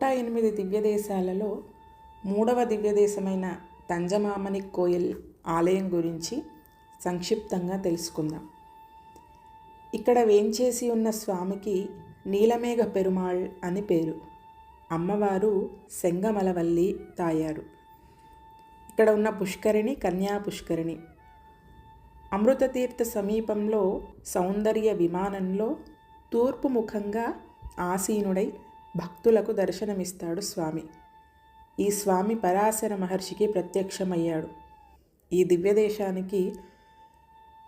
నూట ఎనిమిది దివ్యదేశాలలో మూడవ దివ్యదేశమైన తంజమామని కోయిల్ ఆలయం గురించి సంక్షిప్తంగా తెలుసుకుందాం. ఇక్కడ వేంచేసి ఉన్న స్వామికి నీలమేఘ పెరుమాళ్ అని పేరు. అమ్మవారు సెంగమలవల్లి తాయారు. ఇక్కడ ఉన్న పుష్కరిణి కన్యా పుష్కరిణి. అమృతతీర్థ సమీపంలో సౌందర్య విమానంలో తూర్పు ముఖంగా ఆసీనుడై భక్తులకు దర్శనమిస్తాడు స్వామి. ఈ స్వామి పరాశర మహర్షికి ప్రత్యక్షమయ్యాడు. ఈ దివ్యదేశానికి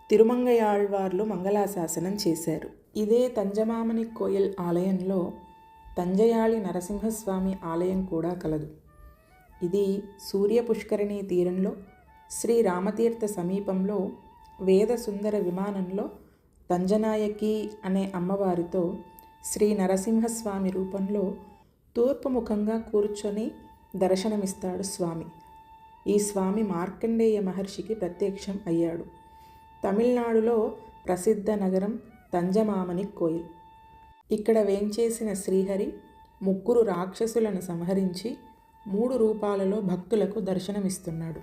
తిరుమంగయాళ్వార్లు మంగళాశాసనం చేశారు. ఇదే తంజమామని కోయల్ ఆలయంలో తంజయాళి నరసింహస్వామి ఆలయం కూడా కలదు. ఇది సూర్య పుష్కరిణి తీరంలో శ్రీ రామతీర్థ సమీపంలో వేద సుందర విమానంలో తంజనాయకి అనే అమ్మవారితో శ్రీ నరసింహస్వామి రూపంలో తూర్పు ముఖంగా కూర్చొని దర్శనమిస్తాడు స్వామి. ఈ స్వామి మార్కండేయ మహర్షికి ప్రత్యక్షం అయ్యాడు. తమిళనాడులో ప్రసిద్ధ నగరం తంజమామని కోయిల్. ఇక్కడ వేంచేసిన శ్రీహరి ముగ్గురు రాక్షసులను సంహరించి మూడు రూపాలలో భక్తులకు దర్శనమిస్తున్నాడు.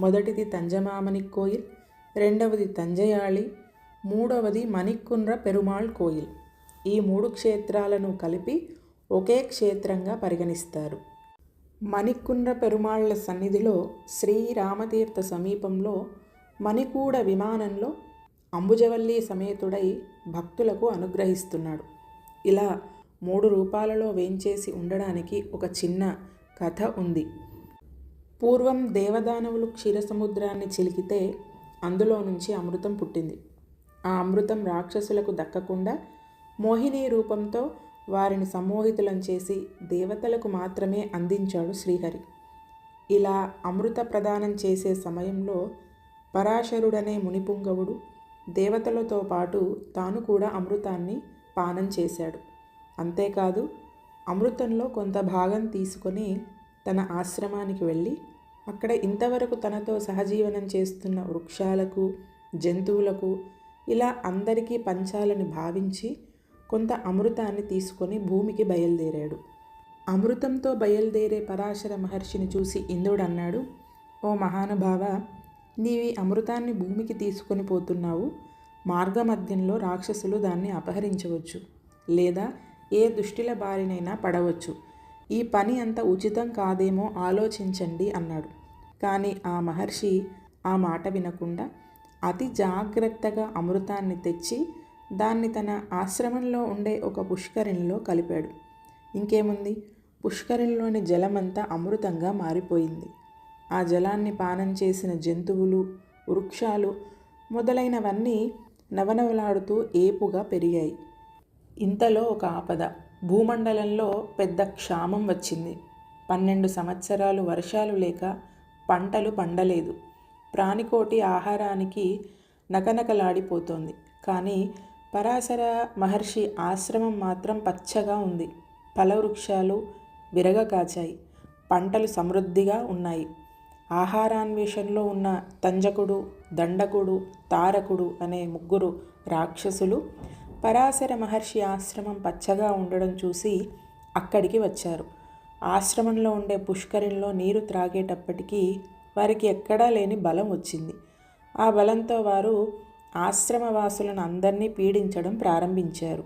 మొదటిది తంజమామని కోయిల్ రెండవది తంజయాళి మూడవది మణికుండ్ర పెరుమాళ్ కోయిల్. ఈ మూడు క్షేత్రాలను కలిపి ఒకే క్షేత్రంగా పరిగణిస్తారు. మణికుండ్ర పెరుమాళ్ళ సన్నిధిలో శ్రీరామతీర్థ సమీపంలో మణికూడ విమానంలో అంబుజవల్లి సమేతుడై భక్తులకు అనుగ్రహిస్తున్నాడు. ఇలా మూడు రూపాలలో వేంచేసి ఉండడానికి ఒక చిన్న కథ ఉంది. పూర్వం దేవదానవులు క్షీరసముద్రాన్ని చిలికితే అందులో నుంచి అమృతం పుట్టింది. ఆ అమృతం రాక్షసులకు దక్కకుండా మోహిని రూపంతో వారిని సమ్మోహితులను చేసి దేవతలకు మాత్రమే అందించాడు శ్రీహరి. ఇలా అమృత ప్రదానం చేసే సమయంలో పరాశరుడనే మునిపుంగవుడు దేవతలతో పాటు తాను కూడా అమృతాన్ని పానం చేశాడు. అంతేకాదు అమృతంలో కొంత భాగం తీసుకొని తన ఆశ్రమానికి వెళ్ళి అక్కడ ఇంతవరకు తనతో సహజీవనం చేస్తున్న వృక్షాలకు జంతువులకు ఇలా అందరికీ పంచాలని భావించి కొంత అమృతాన్ని తీసుకొని భూమికి బయలుదేరాడు. అమృతంతో బయలుదేరే పరాశర మహర్షిని చూసి ఇంద్రుడు అన్నాడు ఓ మహానుభావ నీవి అమృతాన్ని భూమికి తీసుకొని పోతున్నావు. మార్గమధ్యంలో రాక్షసులు దాన్ని అపహరించవచ్చు లేదా ఏ దుష్టిల బారినైనా పడవచ్చు. ఈ పని అంత ఉచితం కాదేమో ఆలోచించండి అన్నాడు. కానీ ఆ మహర్షి ఆ మాట వినకుండా అతి జాగ్రత్తగా అమృతాన్ని తెచ్చి దాన్ని తన ఆశ్రమంలో ఉండే ఒక పుష్కరిణిలో కలిపాడు. ఇంకేముంది? పుష్కరిణిలోని జలమంతా అమృతంగా మారిపోయింది. ఆ జలాన్ని పానం చేసిన జంతువులు వృక్షాలు మొదలైనవన్నీ నవనవలాడుతూ ఏపుగా పెరిగాయి. ఇంతలో ఒక ఆపద. భూమండలంలో పెద్ద క్షామం వచ్చింది. పన్నెండు సంవత్సరాలు వర్షాలు లేక పంటలు పండలేదు. ప్రాణికోటి ఆహారానికి నకనకలాడిపోతోంది. కానీ పరాశర మహర్షి ఆశ్రమం మాత్రం పచ్చగా ఉంది. ఫలవృక్షాలు విరగ కాచాయి. పంటలు సమృద్ధిగా ఉన్నాయి. ఆహారాన్వేషణలో ఉన్న తంజకుడు దండకుడు తారకుడు అనే ముగ్గురు రాక్షసులు పరాశర మహర్షి ఆశ్రమం పచ్చగా ఉండడం చూసి అక్కడికి వచ్చారు. ఆశ్రమంలో ఉండే పుష్కరిణిలో నీరు త్రాగేటప్పటికీ వారికి ఎక్కడా లేని బలం వచ్చింది. ఆ బలంతో వారు ఆశ్రమవాసులను అందరినీ పీడించడం ప్రారంభించారు.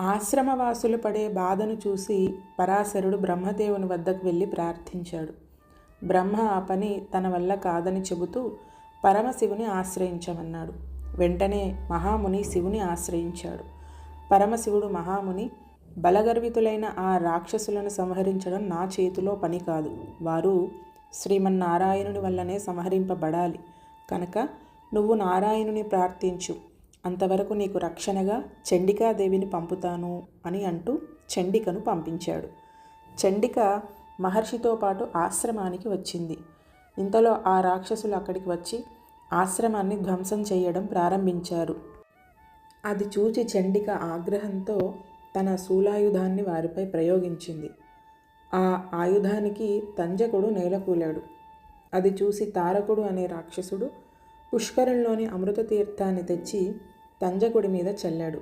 ఆశ్రమవాసులు పడే బాధను చూసి పరాశరుడు బ్రహ్మదేవుని వద్దకు వెళ్ళి ప్రార్థించాడు. బ్రహ్మ ఆ పని తన వల్ల కాదని చెబుతూ పరమశివుని ఆశ్రయించమన్నాడు. వెంటనే మహాముని శివుని ఆశ్రయించాడు. పరమశివుడు మహాముని బలగర్వితులైన ఆ రాక్షసులను సంహరించడం నా చేతిలో పని కాదు. వారు శ్రీమన్నారాయణుని వల్లనే సంహరింపబడాలి. కనుక నువ్వు నారాయణుని ప్రార్థించు. అంతవరకు నీకు రక్షణగా చండికాదేవిని పంపుతాను అని అంటూ చండికను పంపించాడు. చండిక మహర్షితో పాటు ఆశ్రమానికి వచ్చింది. ఇంతలో ఆ రాక్షసులు అక్కడికి వచ్చి ఆశ్రమాన్ని ధ్వంసం చేయడం ప్రారంభించారు. అది చూచి చండిక ఆగ్రహంతో తన శూలాయుధాన్ని వారిపై ప్రయోగించింది. ఆ ఆయుధానికి తంజకుడు నేలకూలాడు. అది చూసి తారకుడు అనే రాక్షసుడు పుష్కరంలోని అమృత తీర్థాన్ని తెచ్చి తంజకుడి మీద చల్లాడు.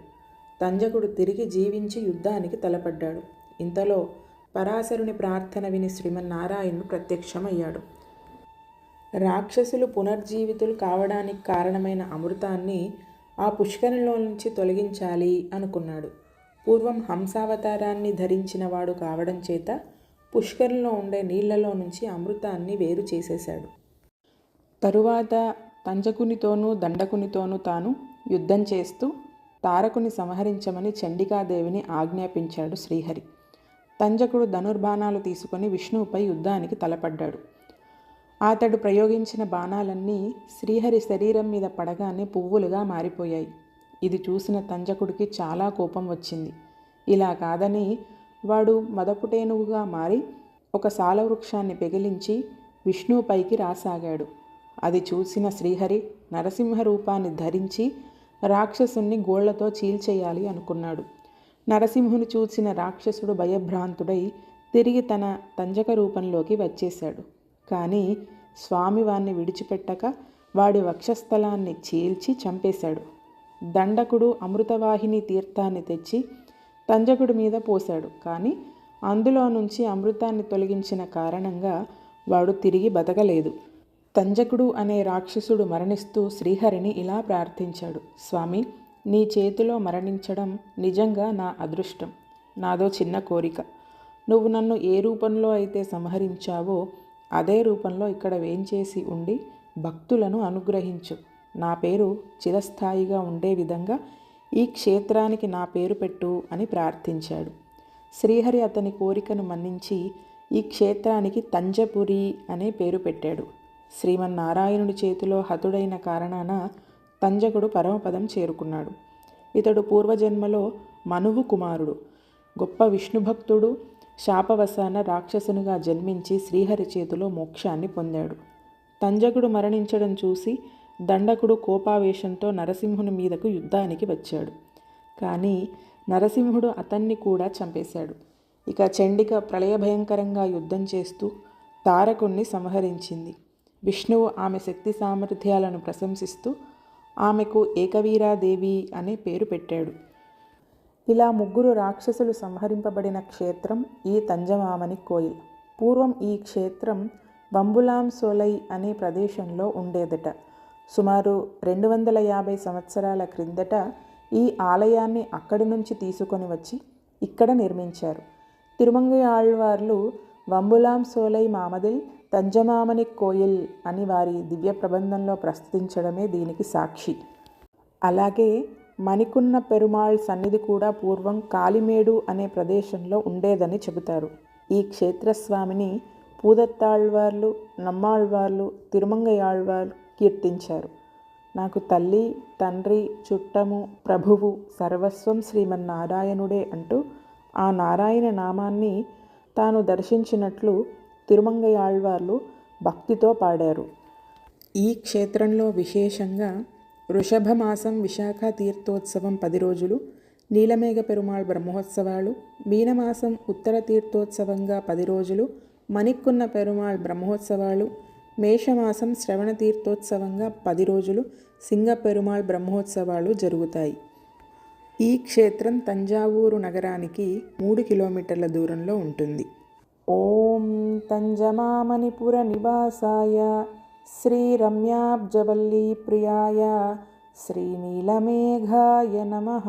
తంజకుడు తిరిగి జీవించి యుద్ధానికి తలపడ్డాడు. ఇంతలో పరాశరుని ప్రార్థన విని శ్రీమన్నారాయణుడు ప్రత్యక్షమయ్యాడు. రాక్షసులు పునర్జీవితులు కావడానికి కారణమైన అమృతాన్ని ఆ పుష్కరంలో నుంచి తొలగించాలి అనుకున్నాడు. పూర్వం హంసావతారాన్ని ధరించిన వాడు కావడం చేత పుష్కరంలో ఉండే నీళ్ళలో నుంచి అమృతాన్ని వేరు చేసేశాడు. తరువాత తంజకునితోనూ దండకునితోనూ తాను యుద్ధం చేస్తూ తారకుని సంహరించమని చండికాదేవిని ఆజ్ఞాపించాడు శ్రీహరి. తంజకుడు ధనుర్బాణాలు తీసుకొని విష్ణువుపై యుద్ధానికి తలపడ్డాడు. అతడు ప్రయోగించిన బాణాలన్నీ శ్రీహరి శరీరం మీద పడగానే పువ్వులుగా మారిపోయాయి. ఇది చూసిన తంజకుడికి చాలా కోపం వచ్చింది. ఇలా కాదని వాడు మదపుటేనుగుగా మారి ఒక సాలవృక్షాన్ని పెగిలించి విష్ణువుపైకి రాసాగాడు. అది చూసిన శ్రీహరి నరసింహ రూపాన్ని ధరించి రాక్షసుని గోళ్ళతో చీల్చేయాలి అనుకున్నాడు. నరసింహుని చూసిన రాక్షసుడు భయభ్రాంతుడై తిరిగి తన తంజక రూపంలోకి వచ్చేశాడు. కానీ స్వామి వాణ్ణి విడిచిపెట్టక వాడి వక్షస్థలాన్ని చీల్చి చంపేశాడు. దండకుడు అమృతవాహిని తీర్థాన్ని తెచ్చి తంజకుడి మీద పోశాడు. కానీ అందులో నుంచి అమృతాన్ని తొలగించిన కారణంగా వాడు తిరిగి బతకలేదు. తంజకుడు అనే రాక్షసుడు మరణిస్తూ శ్రీహరిని ఇలా ప్రార్థించాడు. స్వామి నీ చేతిలో మరణించడం నిజంగా నా అదృష్టం. నాదో చిన్న కోరిక. నువ్వు నన్ను ఏ రూపంలో అయితే సంహరించావో అదే రూపంలో ఇక్కడ వేంచేసి ఉండి భక్తులను అనుగ్రహించు. నా పేరు చిరస్థాయిగా ఉండే విధంగా ఈ క్షేత్రానికి నా పేరు పెట్టు అని ప్రార్థించాడు. శ్రీహరి అతని కోరికను మన్నించి ఈ క్షేత్రానికి తంజపురి అనే పేరు పెట్టాడు. శ్రీమన్నారాయణుడి చేతిలో హతుడైన కారణాన తంజకుడు పరమపదం చేరుకున్నాడు. ఇతడు పూర్వజన్మలో మనువు కుమారుడు. గొప్ప విష్ణుభక్తుడు శాపవశాన రాక్షసునిగా జన్మించి శ్రీహరి చేతిలో మోక్షాన్ని పొందాడు. తంజకుడు మరణించడం చూసి దండకుడు కోపావేశంతో నరసింహుని మీదకు యుద్ధానికి వచ్చాడు. కానీ నరసింహుడు అతన్ని కూడా చంపేశాడు. ఇక చండిక ప్రళయభయంకరంగా యుద్ధం చేస్తూ తారకుణ్ణి సంహరించింది. విష్ణువు ఆమె శక్తి సామర్థ్యాలను ప్రశంసిస్తూ ఆమెకు ఏకవీరాదేవి అనే పేరు పెట్టాడు. ఇలా ముగ్గురు రాక్షసులు సంహరింపబడిన క్షేత్రం ఈ తంజమామని కోయిల్. పూర్వం ఈ క్షేత్రం బంబులాం సోలై అనే ప్రదేశంలో ఉండేదట. సుమారు రెండు వందల యాభై సంవత్సరాల క్రిందట ఈ ఆలయాన్ని అక్కడి నుంచి తీసుకొని వచ్చి ఇక్కడ నిర్మించారు. తిరుమంగై ఆళ్వార్లు వంబులాం సోలై మామదిల్ తంజమామని కోయిల్ అని వారి దివ్య ప్రబంధంలో ప్రస్తుతించడమే దీనికి సాక్షి. అలాగే మణికున్న పెరుమాళ్ సన్నిధి కూడా పూర్వం కాలిమేడు అనే ప్రదేశంలో ఉండేదని చెబుతారు. ఈ క్షేత్రస్వామిని పూదత్తాళ్వార్లు నమ్మాళ్వార్లు తిరుమంగయాళ్వార్లు కీర్తించారు. నాకు తల్లి తండ్రి చుట్టము ప్రభువు సర్వస్వం శ్రీమన్నారాయణుడే అంటూ ఆ నారాయణ నామాన్ని తాను దర్శించినట్లు తిరుమంగయాళ్వార్లు భక్తితో పాడారు. ఈ క్షేత్రంలో విశేషంగా వృషభమాసం విశాఖ తీర్థోత్సవం పది రోజులు నీలమేఘ పెరుమాళ్ బ్రహ్మోత్సవాలు మీనమాసం ఉత్తర తీర్థోత్సవంగా పది రోజులు మణిక్కున్న పెరుమాళ్ బ్రహ్మోత్సవాలు మేషమాసం శ్రవణ తీర్థోత్సవంగా పది రోజులు సింగ పెరుమాళ్ బ్రహ్మోత్సవాలు జరుగుతాయి. ఈ క్షేత్రం తంజావూరు నగరానికి మూడు కిలోమీటర్ల దూరంలో ఉంటుంది. ఓం తంజమామణిపుర నివాసాయ శ్రీరమ్యాబ్జవల్లీ ప్రియాయ శ్రీనీలమేఘాయ నమః